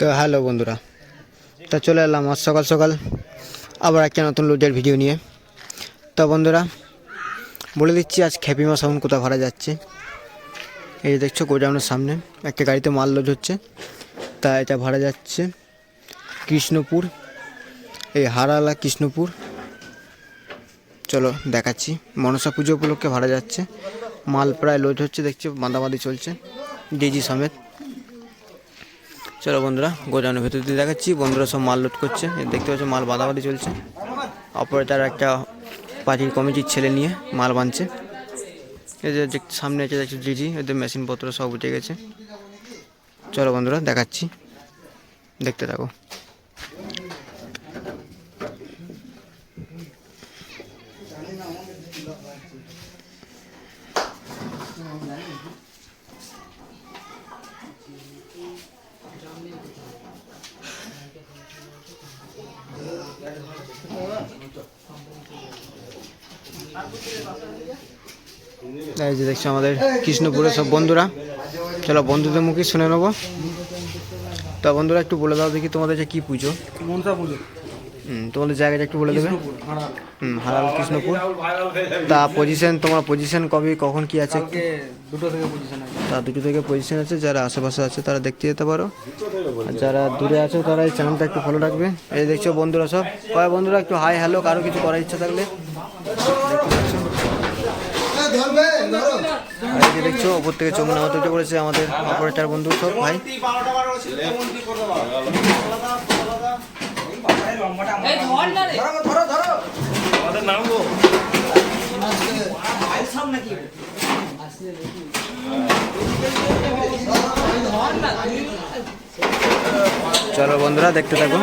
তো হ্যালো বন্ধুরা, তা চলে এলাম আজ সকাল সকাল আবার একটা নতুন লোডের ভিডিও নিয়ে। তো বন্ধুরা, বলে দিচ্ছি আজ খ্যাপি খ্যাপিমা সাউন্ড কোথাও ভাড়া যাচ্ছে। এই যে দেখছ গোডাউনের সামনে, একটা গাড়িতে মাল লোড হচ্ছে, তা এটা ভাড়া যাচ্ছে কৃষ্ণপুর, এই হারালা কৃষ্ণপুর। চলো দেখাচ্ছি, মনসা পুজো উপলক্ষে ভাড়া যাচ্ছে, মাল প্রায় লোড হচ্ছে, দেখছি বাঁধাবাঁধি চলছে, ডিজি সমেত। চলো বন্ধুরা, গোডাউনের ভেতর দিয়ে দেখাচ্ছি। বন্ধুরা সব মাল লোড করছে। দেখতে পাচ্ছ, মাল বাঁধাবাঁধি চলছে। অপারেটার একটা পার্টির কমিটির ছেলে নিয়ে মাল বাঁধছে। এদের সামনে আছে, দেখছি, জিজি এদের মেশিনপত্র সব উঠে গেছে। চলো বন্ধুরা, দেখাচ্ছি। দেখতে থাকো। এই যে দেখছ আমাদের কৃষ্ণপুরের সব বন্ধুরা। চলো বন্ধুদের মুখে শুনে নেব। তা বন্ধুরা একটু বলে দাও দেখি তোমাদের যে কী পুজো। মনসা পুজো। হুম, তোমাদের জায়গাটা একটু বলে দেবে। হুম হারাল কৃষ্ণপুর। তা পজিশন তোমার পজিশন কবে কখন কি আছে? দুটো থেকে পজিশন আছে। তা দুটো থেকে পজিশন আছে যারা আশেপাশে আছে তারা দেখতে যেতে পারো। আর যারা দূরে আছে তারা এই চ্যানেলটা একটু ফলো রাখবে। এই দেখছ বন্ধুরা সব। কয় বন্ধুরা একটু হাই হ্যালো কারও কিছু করার ইচ্ছা থাকলে। আর এই যে দেখছ ওপর থেকে চোখ নামাতে উঠে পড়েছে আমাদের অপারেটার বন্ধু সব ভাই। চলো বন্ধুরা দেখতে থাকুন।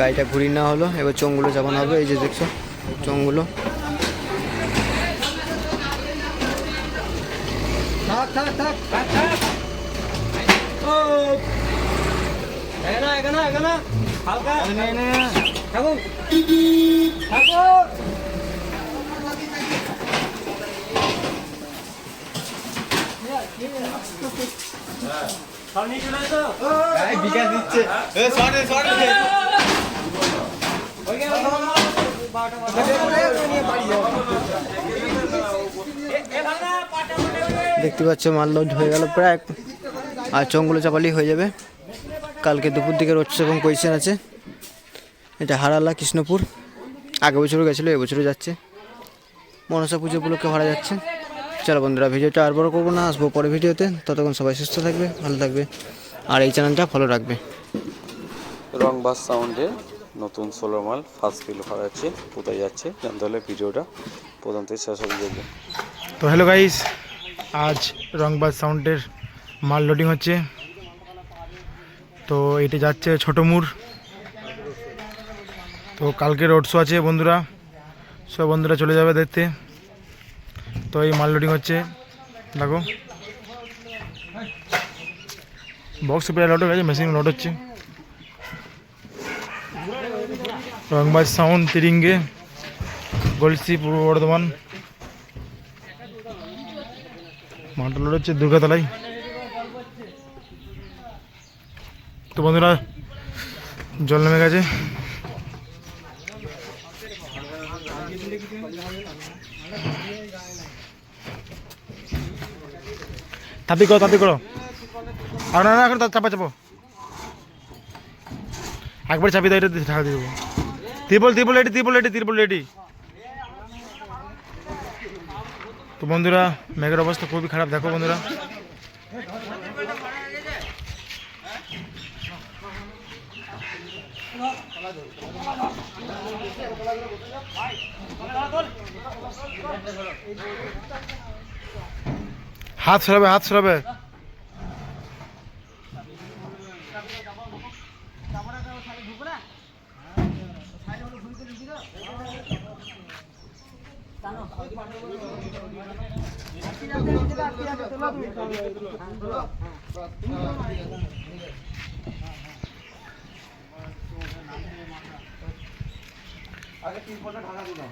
গাড়িটা ঘুরিয়ে নেওয়া হলো। এবার চোঙগুলো চাপানো হবে এই যে দেখছ চোঙগুলো। থাক দেখতে পাচ্ছ মাল লোড হয়ে গেল প্রায় আর চোঙগুলো চাপালেই হয়ে যাবে। কালকে দুপুর দিকে রোড এবং পজিশন আছে। এটা হারালা কৃষ্ণপুর। আগের বছরও গেছিল এবছরও যাচ্ছে। মনসা পুজো উপলক্ষে ভাড়া যাচ্ছে। চলো বন্ধুরা ভিডিওটা আর বড় করব না আসব পরে ভিডিওতে। ততক্ষণ সবাই সুস্থ থাকবে ভালো থাকবে। আর এই চ্যানেলটা ফলো রাখবে। রং বাস সাউন্ডে নতুন সোলার মাল ফার্স্ট ফিল করা যাচ্ছে কোথায় যাচ্ছে জানতে হলে ভিডিওটা প্রথম থেকে শেষ অবধি দেখবেন তো হ্যালো গাইস আজ রংবাজ সাউন্ডের মাল লোডিং হচ্ছে। তো এটি যাচ্ছে ছোটো মুর। তো কালকে রোড শো আছে বন্ধুরা। সব বন্ধুরা চলে যাবে দেখতে। তো এই মাল লোডিং হচ্ছে। দেখো। বক্স প্রায় লোড হয়ে মেশিন লোড হচ্ছে। রংবাজ সাউন্ড তিরিঙ্গে। গলসি পূর্ব বর্ধমান। মালটা লোড হচ্ছে দুর্গাতলায়। তো বন্ধুরা, জল নেমে গেছে। তাপি করো তাপি করো। আর না এখন চাপা, চাপো। একবার চাপি দাও, এটা ঢাকা দিয়ে দেবো। ত্রিপল ত্রিপল এটি ত্রিপল এটি ত্রিপল এটি তো বন্ধুরা, মেঘের অবস্থা খুবই খারাপ। দেখো বন্ধুরা। হাত সরাবে হাত সরাবে। আগে তিন ফোটা ঢাকা দিলাম